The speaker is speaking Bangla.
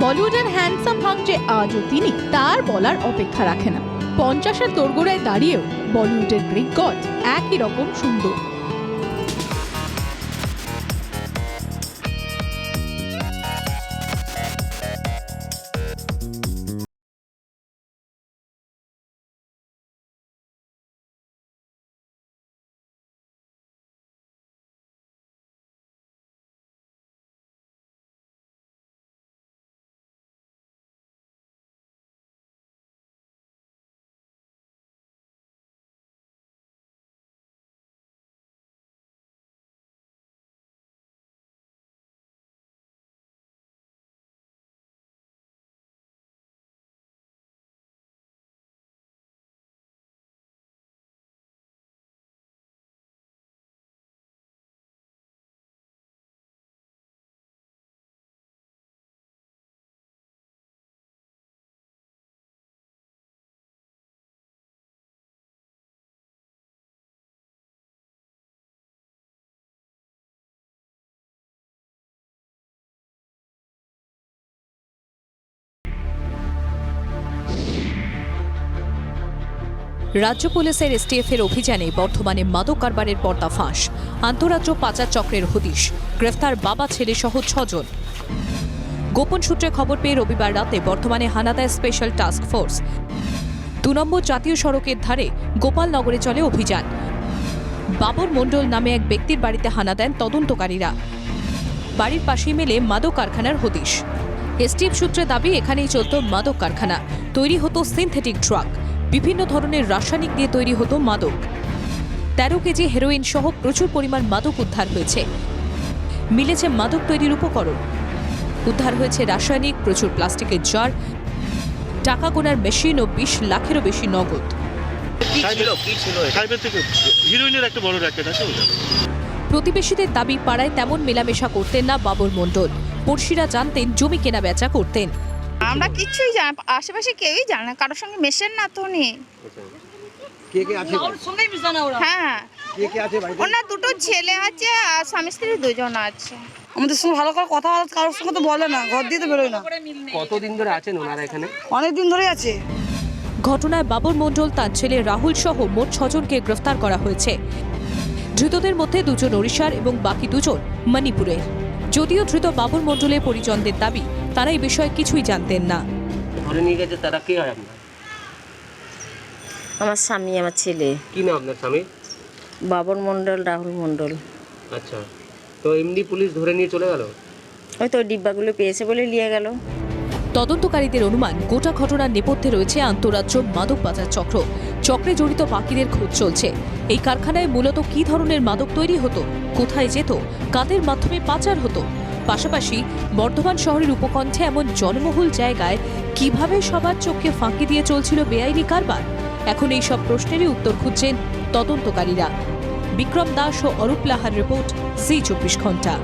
বলিউডের হ্যান্ডসাম যে আজও তিনি, তার বলার অপেক্ষা রাখে না। পঞ্চাশের দোরগোড়ায় দাঁড়িয়েও বলিউডের গ্রিক গড একই রকম সুন্দর। রাজ্য পুলিশের এসটিএফ এর অভিযানে বর্ধমানে মাদক কারবারের পর্দাফাঁস আন্তরাজ্য পাচার চক্রের হদিশ। গ্রেফতার বাবা ছেলে সহ ছজন। গোপন সূত্রে খবর পেয়ে রবিবার রাতে বর্ধমানে হানাদার স্পেশাল টাস্ক ফোর্স দু নম্বর জাতীয় সড়কের ধারে গোপালনগরে চলে অভিযান। বাবর মণ্ডল নামে এক ব্যক্তির বাড়িতে হানা দেন তদন্তকারীরা। বাড়ির পাশেই মেলে মাদক কারখানার হদিশ। এসটিএফ সূত্রে দাবি, এখানেই চলত মাদক কারখানা তৈরি হতো সিনথেটিক ড্রাগ বিভিন্ন ধরনের রাসায়নিক দিয়ে তৈরি হতো মাদক। তেরো কেজি হেরোইন সহ প্রচুর পরিমাণ মাদক উদ্ধার হয়েছে। মিলেছে মাদক তৈরির উপকরণ। উদ্ধার হয়েছে রাসায়নিক প্রচুর প্লাস্টিকের জার টাকা গোনার মেশিন ও বিশ লাখেরও বেশি নগদ। কি ছিল? কি ছিল এটা? সাইবার থেকে হিরোইনের একটা বড় র্যাকেট আছে ওটা। প্রতিবেশীদের দাবি পাড়ায় তেমন মেলামেশা করতেন না বাবর মণ্ডল। পড়শিরা জানতেন জমি কেনা বেচা করতেন। আমরা কিচ্ছুই জানি আশেপাশে কেউই জানে না কারোর সঙ্গে মেশেন না তো উনি। কে কে আছে? বাড়িতে? হ্যাঁ। কে কে আছে বাড়িতে? ওনার দুটো ছেলে আছে আর স্বামী স্ত্রী দুজন আছে। আমাদের সঙ্গে ভালো করে কথা কারোর সঙ্গে তো বলে না ঘর দিয়ে তো বেরোয় না। কতদিন ধরে আছেন ওনারা এখানে? অনেক দিন ধরে আছে। ঘটনায় বাবর মণ্ডল তার ছেলে রাহুল সহ মোট ছজনকে গ্রেফতার করা হয়েছে। ধৃতদের মধ্যে দুজন ওড়িশার এবং বাকি দুজন মণিপুরের। যদিও ধৃত বাবর মণ্ডলের পরিজনদের দাবি তারা এই বিষয়ে কিছুই জানতেন না। ধরে নিয়ে গেছে তারা কে হয় আপনার? আমার স্বামী আমার ছেলে। কি নাম আপনার স্বামী? বাবর মণ্ডল রাহুল মণ্ডল। আচ্ছা। তো এমনি পুলিশ ধরে নিয়ে চলে গেল? ওই তো ওই ডিব্বাগুলো পেয়েছে বলে নিয়ে গেল। তদন্তকারীদের অনুমান গোটা ঘটনার নেপথ্যে রয়েছে আন্তরাজ্য মাদক পাচার চক্র। চক্রে জড়িত বাকিদের খোঁজ চলছে। এই কারখানায় মূলত কী ধরনের মাদক তৈরি হতো? কোথায় যেত? কাদের মাধ্যমে পাচার হতো? পাশাপাশি বর্ধমান শহরের উপকণ্ঠে এমন জনমহুল জায়গায় কীভাবে সবার চোখকে ফাঁকি দিয়ে চলছিল বেআইনি কারবার? এখন এই সব প্রশ্নেরই উত্তর খুঁজছেন তদন্তকারীরা। বিক্রম দাস ও অরূপ লাহার রিপোর্ট, জি চব্বিশ ঘণ্টা